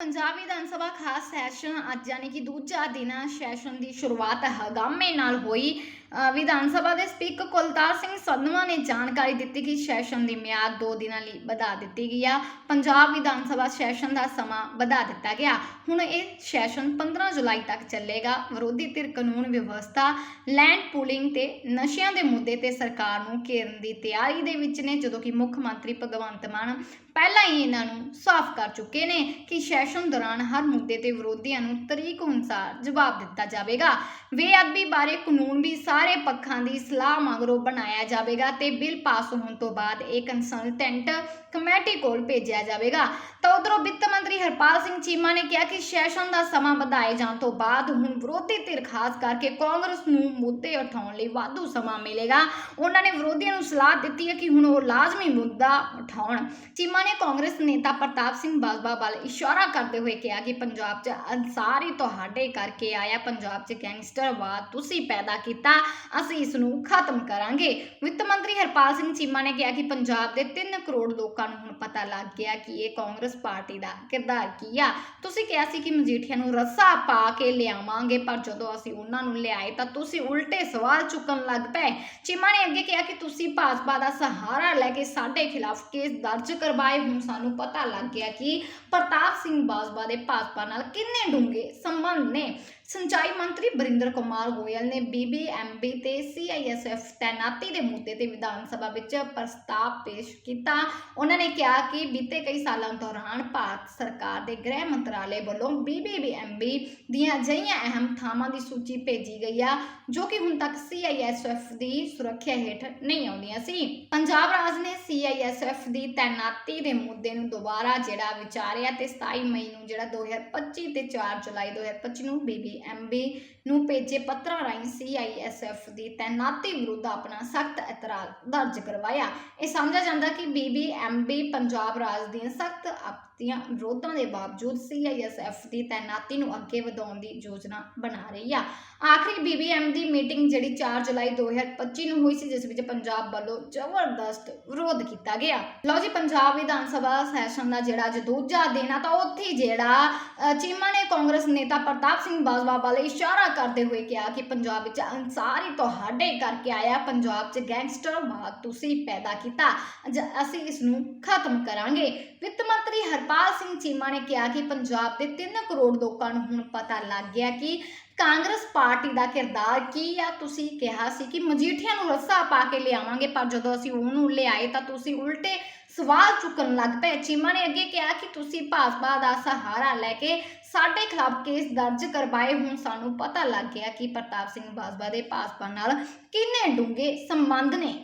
ਪੰਜਾਬ ਵਿਧਾਨ ਸਭਾ ਖਾਸ ਸੈਸ਼ਨ ਅੱਜ ਯਾਨੀ ਕਿ ਦੂਜਾ ਦਿਨ ਸੈਸ਼ਨ ਦੀ ਸ਼ੁਰੂਆਤ ਹਗਾਮੇ ਨਾਲ ਹੋਈ। ਵਿਧਾਨ ਸਭਾ ਦੇ ਸਪੀਕਰ ਕੁਲਤਾਰ ਸਿੰਘ ਸੰਧਵਾ ਨੇ ਜਾਣਕਾਰੀ ਦਿੱਤੀ ਕਿ ਸੈਸ਼ਨ ਦੀ ਮਿਆਦ 2 ਦਿਨਾਂ ਲਈ ਵਧਾ ਦਿੱਤੀ ਗਈ ਆ। ਪੰਜਾਬ ਵਿਧਾਨ ਸਭਾ ਸੈਸ਼ਨ ਦਾ ਸਮਾਂ ਵਧਾ ਦਿੱਤਾ ਗਿਆ। ਹੁਣ ਇਹ ਸੈਸ਼ਨ 15 ਜੁਲਾਈ ਤੱਕ ਚੱਲੇਗਾ। ਵਿਰੋਧੀ ਧਿਰ ਕਾਨੂੰਨ ਵਿਵਸਥਾ, ਲੈਂਡ ਪੂਲਿੰਗ ਤੇ ਨਸ਼ਿਆਂ ਦੇ ਮੁੱਦੇ ਤੇ ਸਰਕਾਰ ਨੂੰ ਘੇਰਨ ਦੀ ਤਿਆਰੀ ਦੇ ਵਿੱਚ ਨੇ, ਜਦੋਂ ਕਿ ਮੁੱਖ ਮੰਤਰੀ ਭਗਵੰਤ ਮਾਨ ਪਹਿਲਾਂ ਹੀ ਇਹਨਾਂ ਨੂੰ ਸਾਫ਼ ਕਰ ਚੁੱਕੇ ਨੇ ਕਿ ਸੈਸ਼ਨ ਦੌਰਾਨ ਹਰ ਮੁੱਦੇ ਤੇ ਵਿਰੋਧੀਆਂ ਨੂੰ ਤਰੀਕ ਅਨੁਸਾਰ ਜਵਾਬ ਦਿੱਤਾ ਜਾਵੇਗਾ। ਬੇਅਦਬੀ ਬਾਰੇ ਕਾਨੂੰਨ ਵੀ ਸਾਰੇ ਪੱਖਾਂ ਦੀ ਸਲਾਹ ਮਗਰੋਂ ਬਣਾਇਆ ਜਾਵੇਗਾ ਤੇ ਬਿੱਲ ਪਾਸ ਹੋਣ ਤੋਂ ਬਾਅਦ ਇਹ ਕੰਸਲਟੈਂਟ ਕਮੇਟੀ ਕੋਲ ਭੇਜਿਆ ਜਾਵੇਗਾ। ਤਾਂ ਉਧਰੋਂ ਵਿੱਤ ਮੰਤਰੀ ਹਰਪਾਲ ਸਿੰਘ ਚੀਮਾ ਨੇ ਕਿਹਾ ਕਿ ਸੈਸ਼ਨ ਦਾ ਸਮਾਂ ਵਧਾਏ ਜਾਣ ਤੋਂ ਬਾਅਦ ਹੁਣ ਵਿਰੋਧੀ ਧਿਰ ਖਾਸ ਕਰਕੇ ਕਾਂਗਰਸ ਨੂੰ ਮੁੱਦੇ ਉਠਾਉਣ ਲਈ ਵਾਧੂ ਸਮਾਂ ਮਿਲੇਗਾ। ਉਹਨਾਂ ਨੇ ਵਿਰੋਧੀਆਂ ਨੂੰ ਸਲਾਹ ਦਿੱਤੀ ਹੈ ਕਿ ਹੁਣ ਉਹ ਲਾਜ਼ਮੀ ਮੁੱਦਾ ਉਠਾਉਣ। ਚੀਮਾ ਨੇ ਕਾਂਗਰਸ ਨੇਤਾ ਪ੍ਰਤਾਪ ਸਿੰਘ ਬਾਜਵਾ ਵੱਲ ਇਸ਼ਾਰਾ ਕਰਦੇ ਹੋਏ ਕਿਹਾ ਕਿ ਪੰਜਾਬ 'ਚ ਅਨਸਾਰੀ ਤੁਹਾਡੇ ਕਰਕੇ ਆਇਆ ਪੰਜਾਬ 'ਚ ਗੈਂਗਸਟਰਵਾਦ ਤੁਸੀਂ ਪੈਦਾ ਕੀਤਾ, ਅਸੀਂ ਇਸ ਨੂੰ ਖਤਮ ਕਰਾਂਗੇ। ਵਿੱਤ ਮੰਤਰੀ ਹਰਪਾਲ ਸਿੰਘ ਚੀਮਾ ਨੇ ਕਿਹਾ ਕਿ ਪੰਜਾਬ ਦੇ 3 ਕਰੋੜ ਲੋਕਾਂ ਨੂੰ ਹੁਣ ਪਤਾ ਲੱਗ ਗਿਆ ਕਿ ਇਹ ਕਾਂਗਰਸ ਪਾਰਟੀ ਦਾ ਕਿਰਦਾਰ ਕੀ ਆ। ਤੁਸੀਂ ਕਿਹਾ ਸੀ ਕਿ ਮਜੀਠੀਆ ਨੂੰ ਰੱਸਾ ਪਾ ਕੇ ਲਿਆਵਾਂਗੇ, ਪਰ ਜਦੋਂ ਅਸੀਂ ਉਹਨਾਂ ਨੂੰ ਲਿਆਏ ਤਾਂ ਤੁਸੀਂ ਉਲਟੇ ਸਵਾਲ ਚੁੱਕਣ ਲੱਗ ਪਏ। ਚੀਮਾ ਨੇ ਅੱਗੇ ਕਿਹਾ ਕਿ ਤੁਸੀਂ ਭਾਜਪਾ ਦਾ ਸਹਾਰਾ ਲੈ ਕੇ ਸਾਡੇ ਖਿਲਾਫ ਕੇਸ ਦਰਜ ਕਰਵਾਏ ਹੁਣ ਸਾਨੂੰ ਪਤਾ ਲੱਗ ਗਿਆ ਕਿ ਪ੍ਰਤਾਪ ਸਿੰਘ ਬਾਜਵਾ ਦੇ ਭਾਜਪਾ ਨਾਲ ਕਿੰਨੇ ਡੂੰਘੇ ਸੰਬੰਧ ਨੇ। ਸਿੰਚਾਈ ਮੰਤਰੀ ਬਰਿੰਦਰ ਕੁਮਾਰ ਗੋਇਲ ਨੇ ਬੀਬੀਐਮਬੀ ਤੇ ਸੀਆਈਐਸਐਫ ਤੈਨਾਤੀ ਦੇ ਮੁੱਦੇ ਤੇ ਵਿਧਾਨ ਸਭਾ ਵਿੱਚ ਪ੍ਰਸਤਾਵ ਪੇਸ਼ ਕੀਤਾ। ਉਹਨਾਂ ਨੇ ਕਿਹਾ ਕਿ ਬੀਤੇ ਕਈ ਸਾਲਾਂ ਦੌਰਾਨ ਭਾਰਤ ਸਰਕਾਰ ਦੇ ਗ੍ਰਹਿ ਮੰਤਰਾਲੇ ਵੱਲੋਂ ਬੀਬੀਐਮਬੀ ਦੀਆਂ ਅਜਿਹੀਆਂ ਅਹਿਮ ਥਾਵਾਂ ਦੀ ਸੂਚੀ ਭੇਜੀ ਗਈ ਆ, ਜੋ ਕਿ ਹੁਣ ਤੱਕ ਸੀਆਈਐਸਐਫ ਦੀ ਸੁਰੱਖਿਆ ਹੇਠ ਨਹੀਂ ਆਉਂਦੀਆਂ ਸੀ। ਪੰਜਾਬ ਰਾਜ ਨੇ ਸੀਆਈਐਸਐਫ ਦੀ ਤੈਨਾਤੀ ਦੇ ਮੁੱਦੇ ਨੂੰ ਦੁਬਾਰਾ ਜਿਹੜਾ ਵਿਚਾਰਿਆ ਤੇ 27 ਮਈ ਨੂੰ ਜਿਹੜਾ 2025 ਤੇ 4 ਜੁਲਾਈ 2025 ਨੂੰ ਬੀਬੀ ਬੀਬੀਐਮਬੀ ਨੂੰ ਭੇਜੇ ਪੱਤਰਾਂ ਰਾਹੀਂ ਸੀਆਈਐਸਐਫ ਦੀ ਤੈਨਾਤੀ ਵਿਰੁੱਧ ਆਪਣਾ ਸਖਤ ਇਤਰਾਜ਼ ਦਰਜ ਕਰਵਾਇਆ। ਇਹ ਸਮਝਿਆ ਜਾਂਦਾ ਕਿ ਬੀਬੀਐਮਬੀ ਪੰਜਾਬ ਰਾਜ ਦੀਆਂ ਸਖਤ ਆਪਤੀਆਂ ਵਿਰੋਧਾਂ ਦੇ ਬਾਵਜੂਦ ਸੀਆਈਐਸਐਫ ਦੀ ਤੈਨਾਤੀ ਨੂੰ ਅੱਗੇ ਵਧਾਉਣ ਦੀ ਯੋਜਨਾ ਬਣਾ ਰਹੀ ਆ। ਆਖਰੀ ਬੀਬੀਐਮ ਦੀ ਮੀਟਿੰਗ ਜਿਹੜੀ 4 ਜੁਲਾਈ 2025 ਨੂੰ ਹੋਈ ਸੀ, ਜਿਸ ਵਿੱਚ ਪੰਜਾਬ ਵੱਲੋਂ ਜ਼ਬਰਦਸਤ ਵਿਰੋਧ ਕੀਤਾ ਗਿਆ। ਲਓ ਜੀ, ਪੰਜਾਬ ਵਿਧਾਨ ਸਭਾ ਸੈਸ਼ਨ ਦਾ ਜਿਹੜਾ ਅੱਜ ਦੂਜਾ ਦਿਨ ਆ, ਤਾਂ ਉੱਥੇ ਜਿਹੜਾ ਚੀਮਾ ਨੇ ਕਾਂਗਰਸ ਨੇਤਾ ਪ੍ਰਤਾਪ ਸਿੰਘ ਬਾਜਵਾ ਵੱਲ ਇਸ਼ਾਰਾ ਕਰਦੇ ਹੋਏ ਕਿਹਾ ਕਿ ਪੰਜਾਬ ਵਿੱਚ ਅਨਸਾਰੀ ਤੁਹਾਡੇ ਕਰਕੇ ਆਇਆ ਪੰਜਾਬ 'ਚ ਗੈਂਗਸਟਰਵਾਦ ਤੁਸੀਂ ਪੈਦਾ ਕੀਤਾ। ਅਸੀਂ ਇਸ ਨੂੰ ਖਤਮ ਕਰਾਂਗੇ। ਵਿੱਤ ਮੰਤਰੀ ਹਰਪਾਲ ਸਿੰਘ ਚੀਮਾ ਨੇ ਕਿਹਾ ਕਿ ਪੰਜਾਬ ਦੇ 3 ਕਰੋੜ ਲੋਕਾਂ ਨੂੰ ਹੁਣ ਪਤਾ ਲੱਗ ਗਿਆ ਕਿ ਕਾਂਗਰਸ ਪਾਰਟੀ ਦਾ ਕਿਰਦਾਰ ਕੀ ਆ? ਤੁਸੀਂ ਕਿਹਾ ਸੀ ਕਿ ਮਜੀਠੀਆ ਨੂੰ ਰੱਸਾ ਪਾ ਕੇ ਲਿਆਵਾਂਗੇ, ਪਰ ਜਦੋਂ ਅਸੀਂ ਉਹਨੂੰ ਲਿਆਏ ਤਾਂ ਤੁਸੀਂ ਉਲਟੇ ਸਵਾਲ ਚੁੱਕਣ ਲੱਗ ਪਏ। ਚੀਮਾ ਨੇ ਅੱਗੇ ਕਿਹਾ ਕਿ ਤੁਸੀਂ ਭਾਜਪਾ ਦਾ ਸਹਾਰਾ ਲੈ ਕੇ ਸਾਡੇ ਖਿਲਾਫ ਕੇਸ ਦਰਜ ਕਰਵਾਏ। ਹੁਣ ਸਾਨੂੰ ਪਤਾ ਲੱਗ ਗਿਆ ਕਿ ਪ੍ਰਤਾਪ ਸਿੰਘ ਬਾਜਵਾ ਦੇ ਭਾਜਪਾ ਨਾਲ ਕਿੰਨੇ ਡੂੰਘੇ ਸੰਬੰਧ ਨੇ।